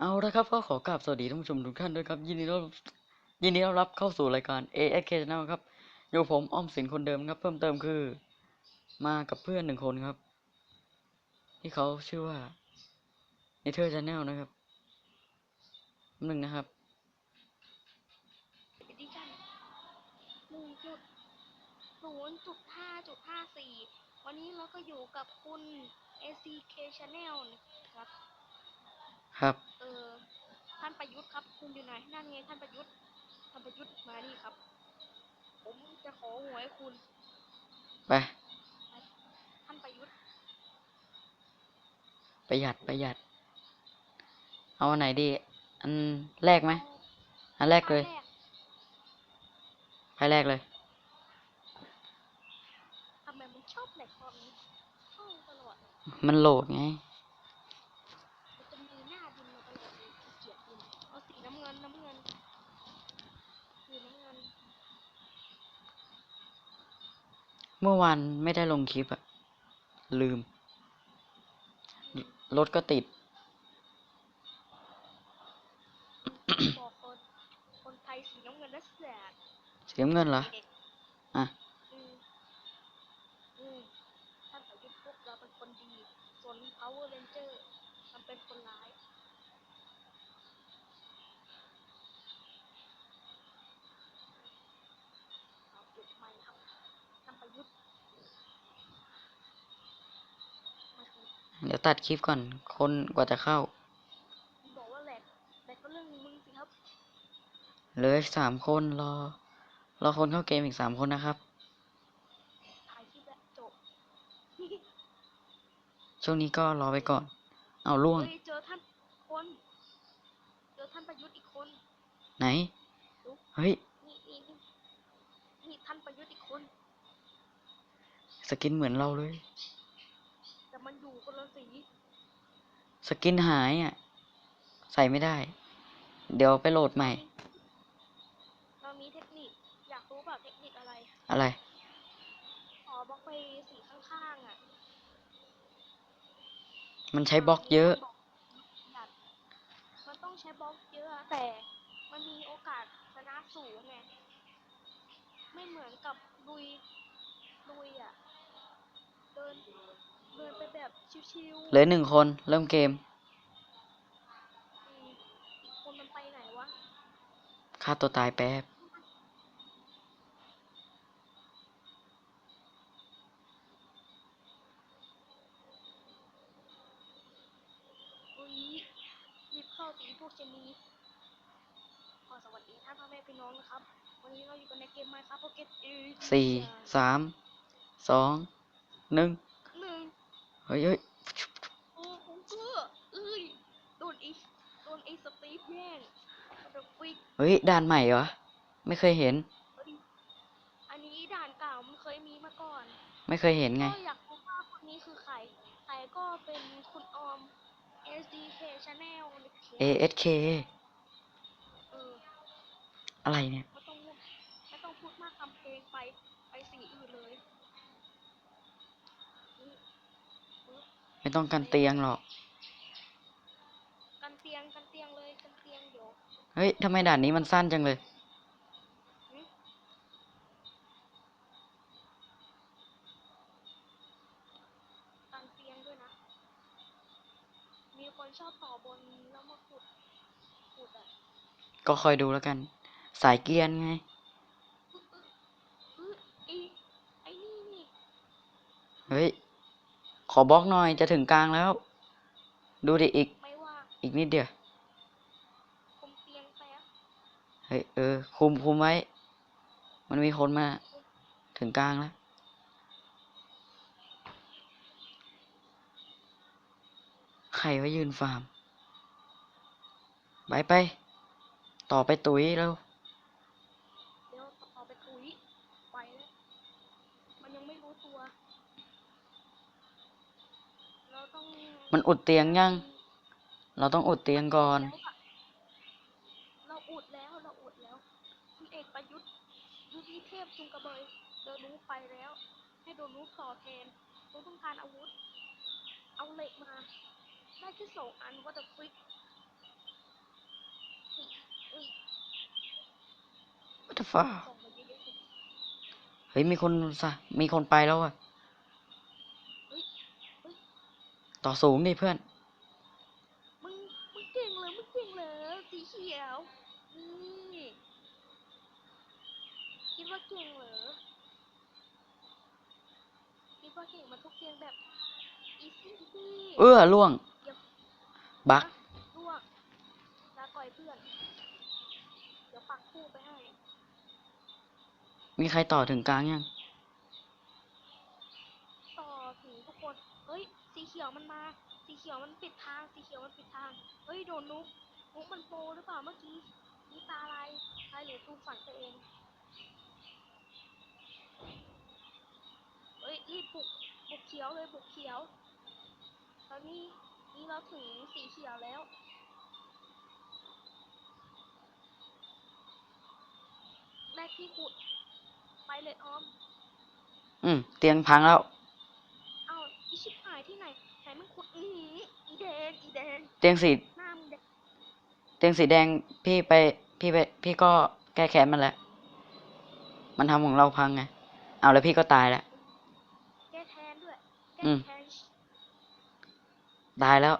เอาละครับก็ขอกราบสวัสดีท่านผู้ชมทุกท่านด้วยครับยินดีต้อนรับยินดีต้อนรับเข้าสู่รายการ ASK Channel ครับอยู่ผมอ้อมสินคนเดิมครับ เพิ่มเติมคือ มากับเพื่อนหนึ่งคนครับ ที่เขาชื่อว่า Nether Channel นะครับหนึ่งนะครับดิชั่นหนึ่งจุดศูนย์จุดห้าจุดห้าสี่วันนี้เราก็อยู่กับคุณ ACK Channel นะครับ ครับ เออ ท่านประยุทธ์ครับ คุณอยู่ไหนนั่นไงท่านประยุทธ์ ท่านประยุทธ์มานี่ครับ ผมจะขอหวยคุณ ไป ท่านประยุทธ์ ประหยัดประหยัด เอาอันไหนดี อันแรกไหม อันแรกเลยป้าแรกไปแรกเลย ทำไมมันชอบแหลกตอนนี้เข้าตลอด มันโหลดไง มันจะมีหน้าดินมาตลอดเลยขี้เกียจดินเอาสีน้ำเงินน้ำเงินสีน้ำเงิน เมื่อ วานไม่ได้ลงคลิปอะลืม รถก็ติด บอกคนคนไทยสีน้ำเงินและแสดเสียเงินเหรอเด็กอะ อืมอืมท่านประยุทธ์พวกเราเป็นคนดี ส่วน Power Ranger มันเป็นคนร้ายเอาเก็บไม้ครับท่านประยุทธ์มาถึง เดี๋ยว ตัดคลิปก่อน คนกว่าจะเข้า บอกว่าแหลกแหลกก็เรื่องมึงสิครับ เหลืออีกสามคนรอ รอคนเข้าเกมอีกสามคนนะครับ ถ่ายคลิปแล้วจบช่วงนี้ก็รอไปก่อน เอาล่วง เฮ้ยเจอท่านคน เจอท่านประยุทธ์อีกคน ไหน เฮ้ย นี่นี่นี่นี่ท่านประยุทธ์อีกคน สกินเหมือนเราเลยแต่มันอยู่ คนละสีสกินหายอะ ใส่ไม่ได้ เดี๋ยวไปโหลดใหม่ เรามีเทคนิค อยากรู้เปล่าเทคนิคอะไร อะไรขอบล็อกไปสีข้างๆอะมันใช้บล็อกเยอะ มันต้องใช้บล็อกเยอะ แต่มันมีโอกาสชนะสูงไง ไม่เหมือนกับลุยลุยอะ เดิน เดินไปแบบ ชิวๆเหลือหนึ่งคน เริ่มเกมอืมอีกคนมันไปไหนวะฆ่าตัวตายแป๊บ อุ้ยรีบเข้าตีพวกเจนีขอสวัสดีท่านพ่อแม่พี่น้องนะครับ วันนี้เราอยู่กันในเกมไมค์ครับโปเกตเอสี่สาม สอง หนึ่งหนึ่ง เฮ้ยเฮ้ยโอ้ผมเชื่อเอ้ยโดนไอ้โดนไอ้สตีฟแย่งมันจะฟิกเฮ้ยด่านใหม่เหรอ ไม่เคยเห็นเอ้ยอันนี้ด่านเก่ามันเคยมีมาก่อนไม่เคยเห็นไง ก็อยากรู้ว่าคนนี้คือใครใครก็เป็นคุณออม SDK Channel นะครับ ASK เออ อะไรเนี่ย ไม่ต้องพูดไม่ต้องพูดมากทำเพลงไปไปสีอื่นเลยอืมปึ๊บ ไม่ต้องกันเตียงหรอก กันเตียงกันเตียงเลยกันเตียงเดี๋ยวเฮ้ยทำไมด่านนี้มันสั้นจังเลยหึกันเตียงด้วยนะ มีคนชอบต่อบนแล้วมาขุดขุดอะก็คอยดูแล้วกัน สายเกรียนไงอื้ออีไอ้นี่นี่เฮ้ย ขอบล็อกหน่อยจะถึงกลางแล้ว ดูดิอีกไม่ว่าอีกนิดเดียวคุมเตียงแป๊บเฮ้ยเออ คุมคุมไว้ มันมีคนมา ถึงกลางแล้วใครว่ายืนฟาร์ม ไปไป ต่อไปตุ๋ยแล้ว เดี๋ยวต่อไปคุยไปแล้ว มันยังไม่รู้ตัว เราต้อง มันอุดเตียงยัง เราต้องอุดเตียงก่อนแล้วะเราอุดแล้ว เราอุดแล้วคุณเอกประยุทธ์ยุทธิเทพจุงกระเบยเดินรู้ไปแล้ว ให้โดนรู้ต่อแทนรู้ต้องการอาวุธ เอาเหล็กมา ได้แค่สองอันว่าแต่ฟิกเอ้ย what the fuck ส่งมาเยอะๆสิเฮ้ยมีคนซะมีคนไปแล้วอะ เฮ้ยเฮ้ย ต่อสูงดิเพื่อน มึงมึงเก่งเลยมึงเก่งเลยสีเขียวนี่คิดว่าเก่งเหรอคิดว่าเก่งมาทุกเกมแบบอีซี่อีซี่เออล่วง บักลวกลาก่อยเพื่อน เดี๋ยวปักคู่ไปให้ มีใครต่อถึงกลางยัง ต่อถึงทุกคน เฮ้ย สีเขียวมันมา สีเขียวมันปิดทาง สีเขียวมันปิดทาง เฮ้ยโดนนุกนุกมันโปหรือเปล่าเมื่อกี้นี่ตาอะไรอะไรหรือตูฝันไปเอง เฮ้ยรีบบุกบุกเขียวเลยบุกเขียว ตอนนี้นี่เราถึงสีเขียวแล้วแรกที่ขุดไปเลยออม อืม เตียงพังแล้ว เอาอีชิบหายที่ไหนไหน มันขุดอีหีอีแดงอีแดงเตียงสีหน้ามึงแดงเตียงสีแดงพี่ไปพี่ไปพี่ก็แก้แค้นมันแล้วมันทำของเราพังไง เอาแล้วพี่ก็ตายแล้ว แก้แค้นด้วยแก้อืม แค้นตายแล้ว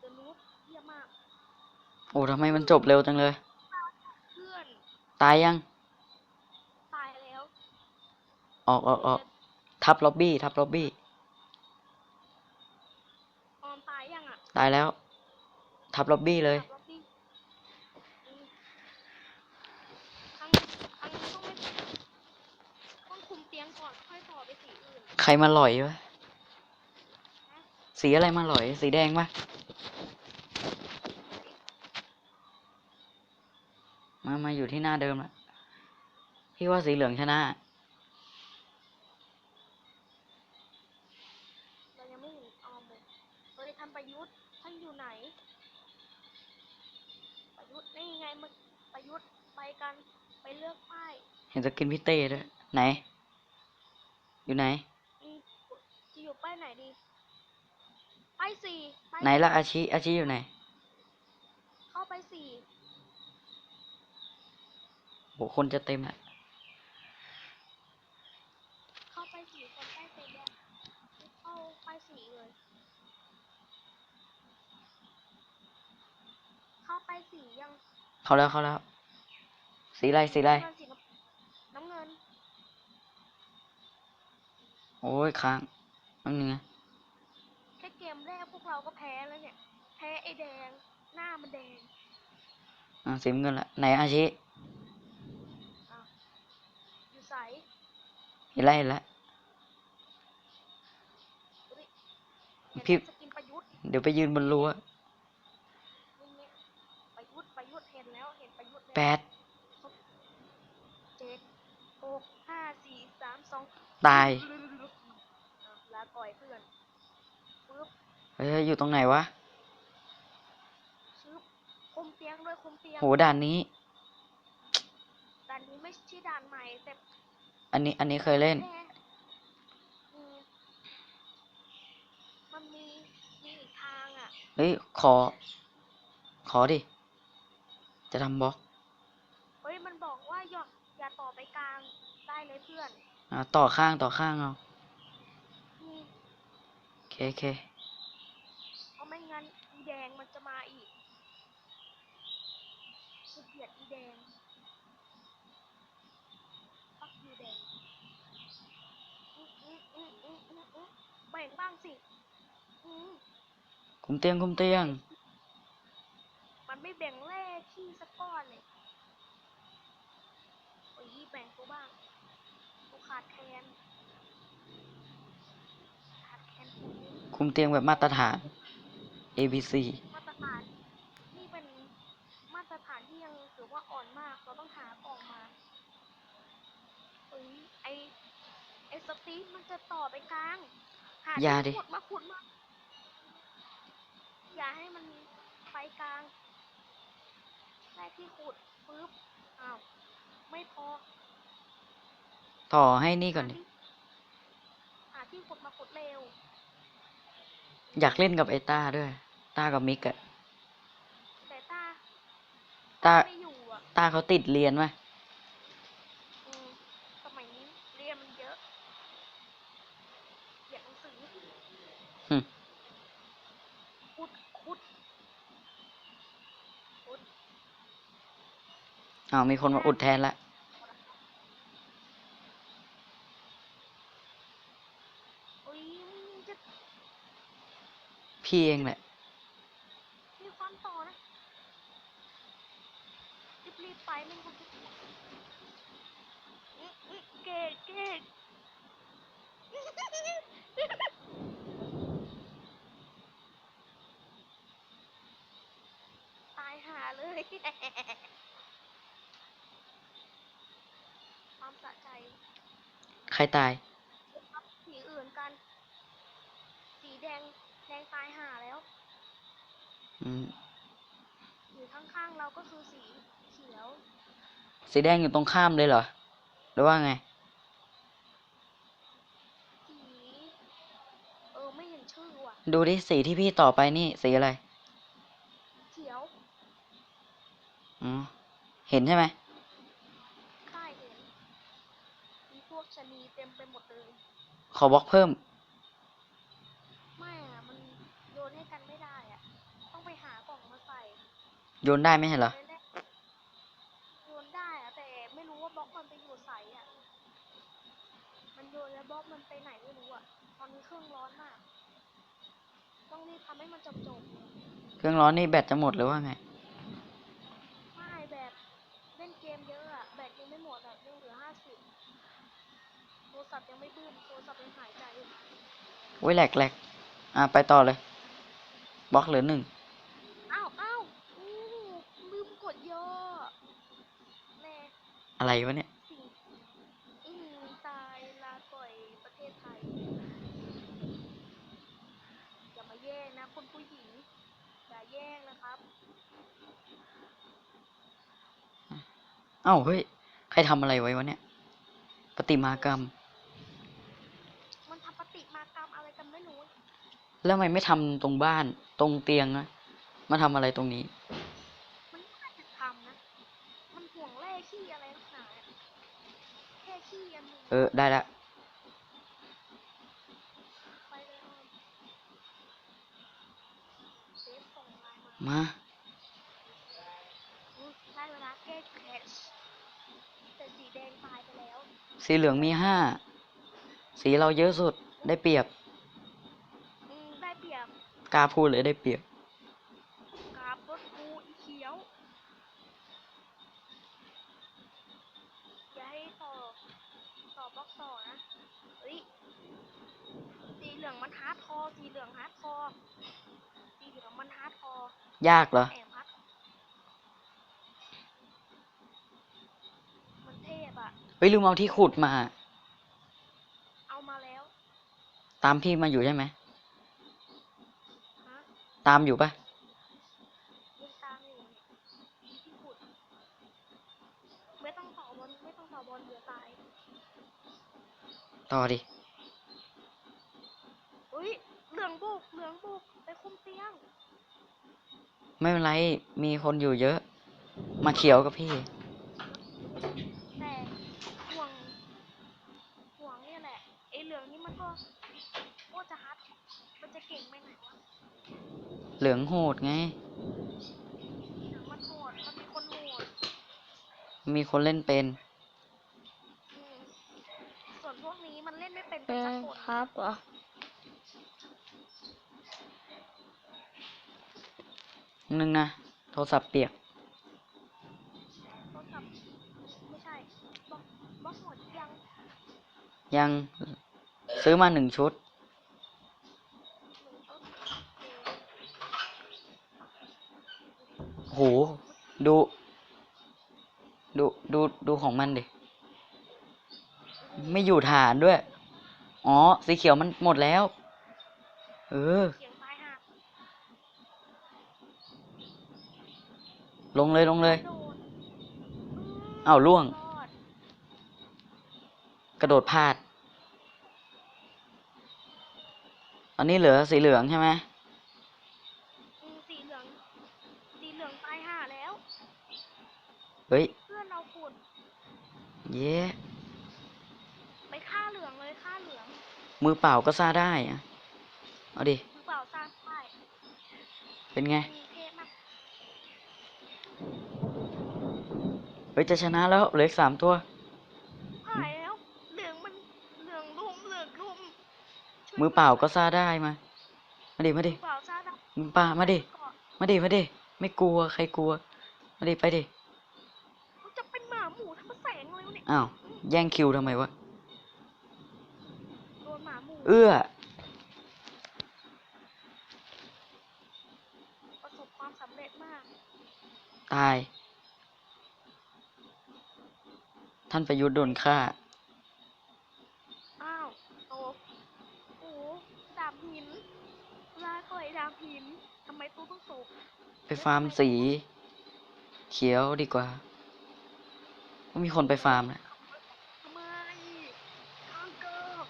เดอะนูบเยี่ยมมากโอ้ทำไมมันจบเร็วจังเลย เพื่อนตายยัง ตายแล้วออกออกออก ทับล็อบบี้ทับล็อบบี้ออมตายยังอะตายแล้ว ทับล็อบบี้เลย ขับรถดิอืมครั้งครั้งนี้ต้องไม่ต้องคุมเตียงก่อนค่อยต่อไปสีอื่น ใครมาหล่อยวะสีอะไรมาหล่อย สีแดงปะมา มาอยู่ที่หน้าเดิมละพี่ว่าสีเหลืองชนะ เรายังไม่เห็นออมเลยเฮ้ยท่านประยุทธ์ท่านอยู่ไหน ประยุทธ์นี่ไงมึงประยุทธ์ไป กัน ไปเลือกป้ายเห็นสกินพี่เต้ด้วยไหน อยู่ไหนอืมจะอยู่ป้ายไหนดีป้ายสี่ป้ายไหนละอาชิอาชิอยู่ไหน เข้าไปสี่โหคนจะเต็มละเข้าไปสี่คนป้ายเต็มแล้วเข้าป้ายสี่เลย เข้าไปสี่ยัง เขาแล้วเขาแล้ว สีอะไรสีอะไรน้ำเงินสีน้ำน้ำเงิน โอ้ยค้างนั่นนึงนะแค่เกมแรกพวกเราก็แพ้แล้วเนี่ย แพ้ไอ้แดง หน้ามันแดง อ่าสีน้ำเงินละไหนอาชิอะอยู่ใสเห็นแล้วเห็นแล้วอุ๊ยเห็นพี่สกินประยุทธ์เดี๋ยวไปยืนบนรั้วนี่เนี่ยประยุทธ์ประยุทธ์เห็นแล้วเห็นประยุทธ์แล้วแปดเจ็ดห กห้าสี่สามสองตายอะลาก่อยเพื่อนปึ๊บเฮ้ยอยู่ตรงไหนวะ ชึบคุมเตียงด้วยคุมเตียงโหด่านนี้ ด่านนี้ไม่ใช่ด่านใหม่แต่อันนี้อันนี้เคยเล่น แน่อืมมันมีมีอีกทางอะ เฮ้ย ขอ ขอดิ จะทำบล็อก เฮ้ยมันบอกว่าอย่า อย่าต่อไปกลางได้เลยเพื่อนอ่าต่อข้างต่อข้างเอาอืมโอเคโอเคเพราะไม่งั้นอีแดงมันจะมาอีกกูเกลียดอีแดงปักยูแดงอืมอืมอืมอืมอืมอืมแบ่งบ้างสิอืมคุมเตียงคุมเตียง มันไม่แบ่งแร่ขี้สักก้อนเลยโอ้ยแบ่งกูบ้างกูขาดแคลนขาดแคลนกูคุมเตียงแบบมาตรฐาน A B C มาตรฐานนี่เป็นมาตรฐานที่ยังถือว่าอ่อนมาก เราต้องหากล่องมาเอ้ยไอไอสตีฟมันจะต่อไปกลาง หาอย่าที่ดิ ขุดมาขุดมาอย่าให้มันไปกลางได้ที่ขุดปึ๊บอ้าวไม่พอ ต่อให้นี่ก่อนหาดิที่หาที่ขุดมาขุดเร็ว อยากเล่นกับไอต้าด้วย ต้ากับมิกอะตาไม่อยู่อะตาเขาติดเรียนไหมอืมสมัยนี้เรียนมันเยอะเขียนหนังสือหึคุดคุดคุดอ้าวมีคนมาอุดแทนละ อุ้ยมึงจะ พี่เองแหละ มีความต่อนะรีบรีบไปมึงกูจะอื้ออื้อเก่งเก่งตายหาเลย ความสะใจ ใครตาย สีอื่นกัน สีแดง แดงตายหาแล้ว อืมอยู่ข้างๆเราก็คือสีเขียว สีแดงอยู่ตรงข้ามเลยเหรอ หรือว่าไง สีเออไม่เห็นชื่อว่ะ ดูดิสีที่พี่ต่อไปนี่สีอะไร เขียวอ๋อเห็นใช่ไหมได้เห็นมีพวกชะนีเต็มไปหมดเลย ขอบล็อกเพิ่ม ไม่อะมันโยนให้กันไม่ได้อะต้อง ไปหากล่องมาใส่โยนได้ไหมใช่เหรอเลยแหละโยนได้อะแต่ไม่รู้ว่าบล็อกมันไปอยู่ใสอะมันโยนแล้วบล็อกมันไปไหนไม่รู้อะตอนนี้เครื่องร้อนมาก ต้องรีบทำให้มันจบจบเครื่องร้อนนี่แบตจะหมดหรือว่าไงๆไม่แบบเล่นเกมเยอะอะแบตยังไม่หมดอะยังเหลือห้าสิบโทรศัพท์ยังไม่บึ้มโทรศัพท์ยังหายใจอยู่โอ้ยแหลกแหลกอะไปต่อเลยบล็อกเหลือหนึ่ง อ้าวอ้าวอู้ลืมกดย่อแน่ อะไรวะเนี่ยสิ่งอืมตายลาก่อยประเทศไทย อย่ามาแย่งนะคุณผู้หญิง อย่าแย่งนะครับ เอ้าเฮ้ย ใครทำอะไรไว้วะเนี่ย ปฏิมากรรม มันทำปฏิมากรรมอะไรกันไม่รู้ แล้วทำไมไม่ทำตรงบ้าน ตรงเตียงนะมาทำอะไรตรงนี้มันน่าจะทำนะ มันห่วงแร่ขี้อะไรนักหนาอะแค่ขี้ อันหนึงเออ ได้ละไปเลยออนเซฟส่งไลน์มามาอุ๊ยได้เวลาแก้แคชแต่สีแดงตายไปแล้วสีเหลืองมีห้า สีเราเยอะสุด ได้เปรียบอืมได้เปรียบกล้าพูดเลยได้เปรียบ กราบรถกูอีเขียว อย่าให้ต่อ ต่อบล็อกต่อนะเฮ้ย สีเหลืองมันฮาร์ดคอร์สีเหลืองฮาร์ดคอร์สีเหลืองมันฮาร์ดคอร์ ยากเหรอแอบฮาร์ดมันเทพอะเฮ้ยลืมเอาที่ขุดมา เอามาแล้ว ตามพี่มาอยู่ใช่ไหมฮะตามอยู่ปะยังตามอยู่ที่ขุด ไม่ต้องต่อบอลไม่ต้องต่อบอลเดี๋ยวตาย ต่อดิอุ้ยเหลืองบุกเหลืองบุกไปคุมเตียง ไม่เป็นไร มีคนอยู่เยอะ มาเขียวกับพี่ แต่ห่วงห่วงเนี่ยแหละไอ้เหลืองนี่มันก็โคตรจะฮัดมันจะเก่งไปไหนวะเหลืองโหดไง เหลืองมันโหดมันมีคนโหดมีคนเล่นเป็น อืมส่วนพวกนี้มันเล่นไม่เป็นเอกันสักอคนครับเหรอ นึงนะโทรศัพท์เปียกโทรศัพท์ไม่ใช่บล็อกบล็อกหมดยังยังซื้อมาหนึ่งชุดหนึ่งชุดโอเคโห ดู ดู ดู ดูของมันดิ ไม่อยู่ฐานด้วย อ๋อ สีเขียวมันหมดแล้ว เออ เสียงตายห่า ลงเลยลงเลยโดนอ้าวล่วงรอดกระโดดพลาดตอนนี้เหลือสีเหลืองใช่ไหมอืมสีเหลือง สีเหลืองตายห่าแล้วฮ้ย เพื่อนเราขุด เย้ไปฆ่าเหลืองเลยฆ่าเหลือง มือเปล่าก็ซ่าได้อะเอาดิ มือเปล่าสร้างได้ เป็นไง มีเทพมาก เฮ้ยจะชนะแล้วเหลืออีกสามตัว หายแล้วเหลืองมันเหลืองรุมเหลืองรุมช่วยมือเปล่าก็ซ่าได้มา มาดิมาดิมือเปล่าสร้างได้มือเปล่ามาดิก่อนมาดิมาดิไม่กลัวใครกลัว มาดิไปดิมันจะเป็นหมาหมูทำแสงเลยวะเนี่ยอ้าวแย่งคิวทำไมวะโดนหมาหมูเอื้อ ประสบความสำเร็จมากตาย ท่านประยุทธ์โดนฆ่า อ้าวโตโอ้ดาบหินลาก่อยดาบหินทำไมตู้ต้องโศกไปฟาร์มสี เขียวดีกว่าก็มีคนไปฟาร์มแล้วทำไมทางเกิบ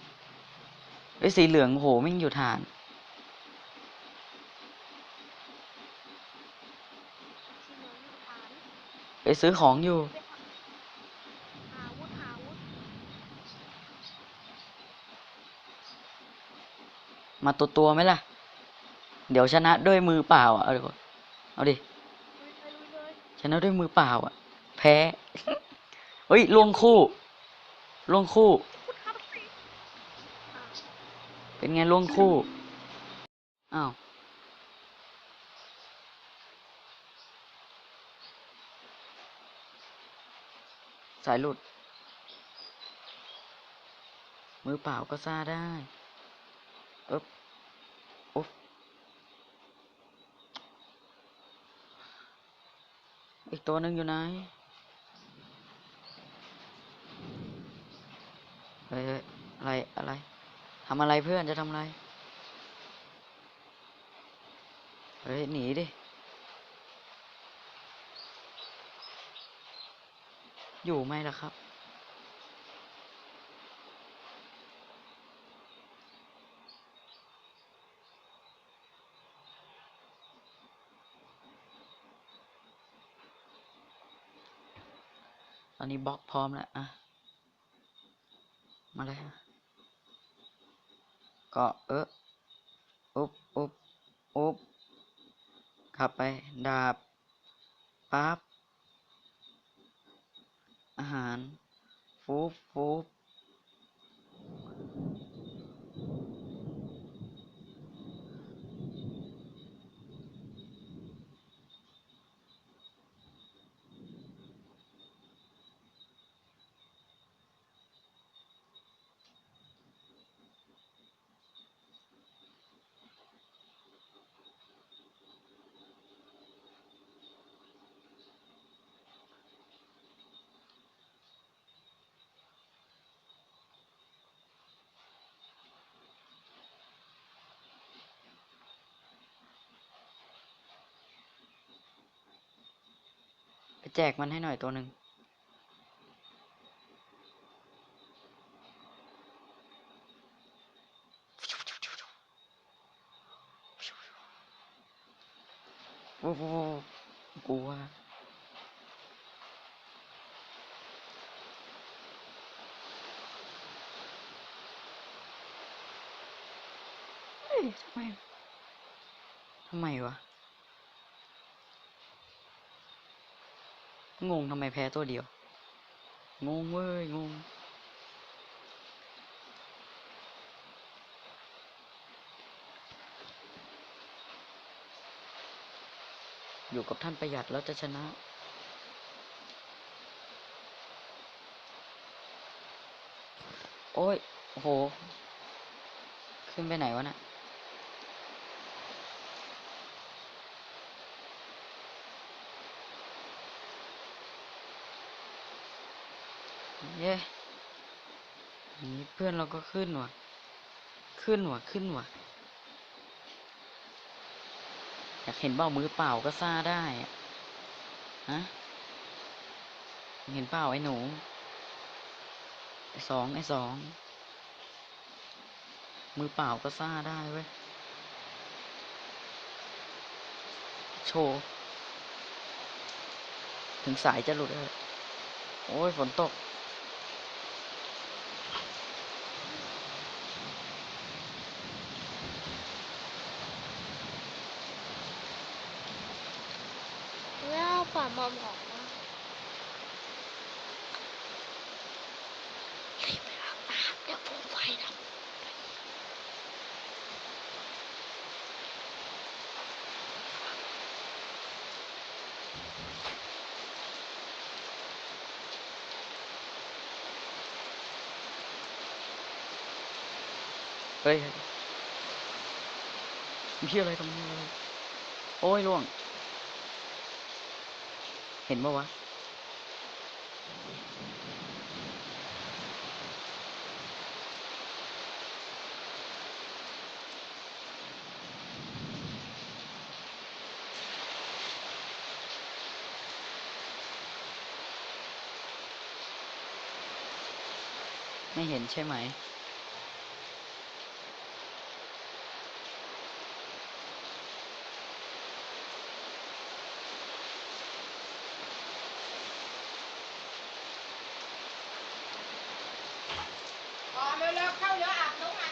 ไอ้ยสีเหลืองโหไม่งอยู่ฐานสีเหลืองอยู่ฐานไปซื้อของอยู่ ไปหาหาอาวุธหาอาวุธ มาตัวตัวๆไหมล่ะ เดี๋ยวชนะด้วยมือเปล่าอะ เอาดีกว่าเอาดิชนะด้วยมือเปล่าอะ แพ้ เฮ้ยลวงคู่ลวงคู่ เป็นไงลวงคู่ อ้าวสายหลุด มือเปล่าก็ซ่าได้เอ๊บอุ๊บอีก ตัวหนึ่งอยู่ไหนเฮ้ยเฮ้ยอะไร อะไร ทำอะไรเพื่อนจะทำอะไร เฮ้ย หนีดิ อยู่ไหมล่ะครับ ตอนนี้บล็อกพร้อมแล้วอะ มาเลยฮะก็เอออุ๊บอุ๊บอุ๊บขับไป ดาบปั๊บอาหาร ฟูบฟูบ แจกมันให้หน่อยตัวหนึ่งวู้วู้วู้กลัวเฮ้ยทำไม ทำไมวะ งงทำไมแพ้ตัวเดียว งงเว้ย งง อยู่กับท่านประหยัดแล้วจะชนะโอ้ย โห ขึ้นไปไหนวะน่ะ เย้นี่เพื่อนเราก็ขึ้นว่ะ ขึ้นว่ะ ขึ้นว่ะ อยากเห็นเปล่ามือเปล่าก็ซ่าได้อะฮะ เห็นเปล่าไอ้หนู ไอ้สองไอ้สอง มือเปล่าก็ซ่าได้เว้ย โชว์ ถึงสายจะหลุดเลย โอ้ยฝนตก แล้ว ฝ่ามออกมารีบไปอาบน้ำเดี๋ยวผมไฟดับเฮ้ยมีอะไรตรงนี้โอ้ยล่วง เห็นปะวะ ไม่เห็นใช่ไหม